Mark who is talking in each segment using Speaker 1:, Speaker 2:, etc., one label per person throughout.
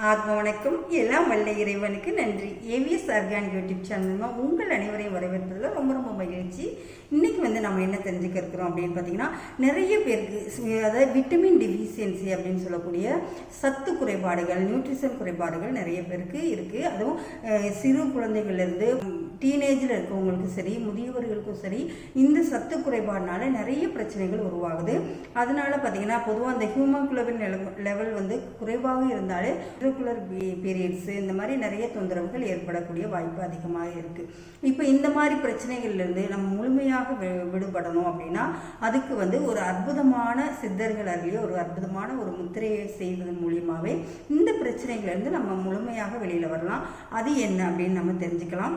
Speaker 1: ஆத்ம வணக்கம் எல்லாம் வல்ல இறைவனுக்கு நன்றி. ஏவிஎஸ் ஆர்கானிக் யூடியூப் சேனல்மா உங்கள் அனைவரையும் வரவேற்பதில் ரொம்ப ரொம்ப மகிழ்ச்சி. இன்னைக்கு வந்து நம்ம என்ன தெரிஞ்சுக்க இருக்கிறோம் அப்படின்னு பார்த்தீங்கன்னா நிறைய பேருக்கு அதாவது விட்டமின் டிஃபிஷியன்சி அப்படின்னு சொல்லக்கூடிய சத்து குறைபாடுகள் நியூட்ரிஷன் குறைபாடுகள் நிறைய பேருக்கு இருக்குது அதுவும் சிறு குழந்தைகள்லேருந்து டீனேஜில் இருக்கவங்களுக்கும் சரி முதியவர்களுக்கும் சரி இந்த சத்து குறைபாடுனால நிறைய பிரச்சனைகள் உருவாகுது. அதனால பார்த்தீங்கன்னா பொதுவாக அந்த ஹியூமோகுளோபின் லெவல் வந்து குறைவாக இருந்தாலே ரெகுலர் பீரியட்ஸ் இந்த மாதிரி நிறைய தொந்தரவுகள் ஏற்படக்கூடிய வாய்ப்பு அதிகமாக இருக்குது இப்போ இந்த மாதிரி பிரச்சனைகள்லேருந்து நம்ம முழுமையாக வி- விடுபடணும் அப்படின்னா அதுக்கு வந்து ஒரு அற்புதமான சித்தர்கள் அருளிய ஒரு அற்புதமான ஒரு முத்திரையை செய்வதன் மூலியமாகவே இந்த பிரச்சனைகள்லேருந்து நம்ம முழுமையாக வெளியில் வரலாம். அது என்ன அப்படின்னு நம்ம தெரிஞ்சுக்கலாம்.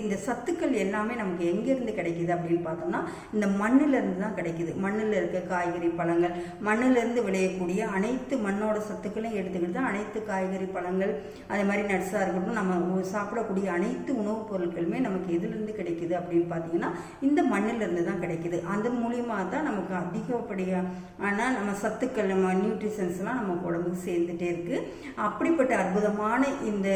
Speaker 1: இந்த சத்துக்கள் எல்லாமே நமக்கு எங்கேருந்து கிடைக்குது அப்படின்னு பார்த்தோம்னா இந்த மண்ணுலேருந்து தான் கிடைக்குது. மண்ணில் இருக்க காய்கறி பழங்கள் மண்ணுலேருந்து விளையக்கூடிய அனைத்து மண்ணோட சத்துக்களையும் எடுத்துக்கிட்டு தான் அனைத்து காய்கறி பழங்கள் அதே மாதிரி நட்ஸாக இருக்கட்டும் நம்ம சாப்பிடக்கூடிய அனைத்து உணவுப் பொருட்களுமே நமக்கு எதுலேருந்து கிடைக்குது அப்படின்னு பார்த்தீங்கன்னா இந்த மண்ணுலேருந்து தான் கிடைக்குது. அந்த மூலியமாக தான் நமக்கு அதிகப்படியான நம்ம சத்துக்கள் நம்ம நியூட்ரிஷன்ஸ்லாம் நம்ம உடம்புக்கு சேர்ந்துட்டே இருக்குது அப்படிப்பட்ட அற்புதமான இந்த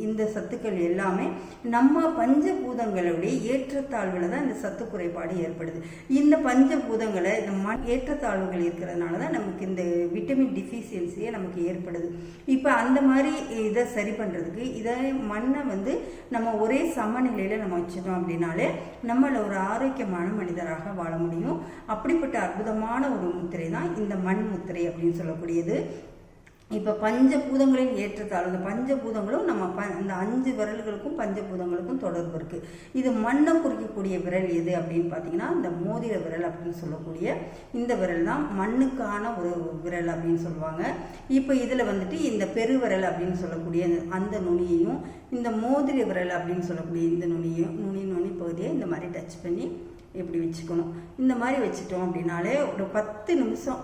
Speaker 1: இந்த சத்துக்கள் எல்லாமே நம்ம பஞ்சபூதங்களுடைய ஏற்றத்தாழ்வில் தான் இந்த சத்து குறைபாடு ஏற்படுது. இந்த பஞ்சபூதங்களை நம்ம மண் ஏற்றத்தாழ்வுகள் இருக்கிறதுனால தான் நமக்கு இந்த விட்டமின் டிஃபிஷியன்சியே நமக்கு ஏற்படுது. இப்போ அந்த மாதிரி இதை சரி பண்ணுறதுக்கு இதை மண்ணை வந்து நம்ம ஒரே சமநிலையில் நம்ம வச்சிட்டோம் அப்படின்னாலே நம்மள ஒரு ஆரோக்கியமான மனிதராக வாழ முடியும். அப்படிப்பட்ட அற்புதமான ஒரு முத்திரை தான் இந்த மண் முத்திரை அப்படின்னு சொல்லக்கூடியது. இப்போ பஞ்சபூதங்களின் ஏற்றத்தாழ் இந்த பஞ்சபூதங்களும் நம்ம ப அந்த அஞ்சு விரல்களுக்கும் பஞ்சபூதங்களுக்கும் தொடர்பு இருக்குது இது மண்ணை குறிக்கக்கூடிய விரல் எது அப்படின்னு பார்த்தீங்கன்னா இந்த மோதிர விரல் அப்படின்னு சொல்லக்கூடிய இந்த விரல் தான் மண்ணுக்கான ஒரு விரல் அப்படின்னு சொல்லுவாங்க. இப்போ இதில் வந்துட்டு இந்த பெருவிரல் அப்படின்னு சொல்லக்கூடிய அந்த- அந்த நுனியையும் இந்த மோதிர விரல் அப்படின்னு சொல்லக்கூடிய இந்த நுனியும் நுனி நுனி பகுதியை இந்த மாதிரி டச் பண்ணி இப்படி வச்சுக்கணும்? இந்த மாதிரி வச்சுட்டோம் அப்படின்னாலே ஒரு பத்து நிமிஷம்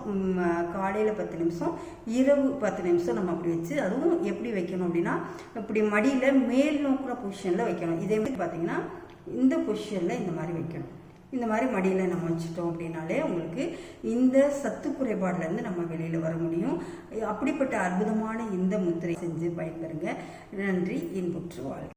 Speaker 1: காலையில் பத்து நிமிஷம் இரவு பத்து நிமிஷம் நம்ம அப்படி வச்சு அதுவும் எப்படி வைக்கணும் அப்படின்னா இப்படி மடியில் மேல் நோக்கிற பொசிஷனில் வைக்கணும். இதே மாதிரி பார்த்தீங்கன்னா இந்த பொசிஷனில் இந்த மாதிரி வைக்கணும். இந்த மாதிரி மடியில் நம்ம வச்சுட்டோம் அப்படின்னாலே உங்களுக்கு இந்த சத்து குறைபாடுலேருந்து நம்ம வெளியில் வர முடியும். அப்படிப்பட்ட அற்புதமான இந்த முத்திரை செஞ்சு பயன்பெறுங்க. நன்றி இன்புற்று வாழ்க்கை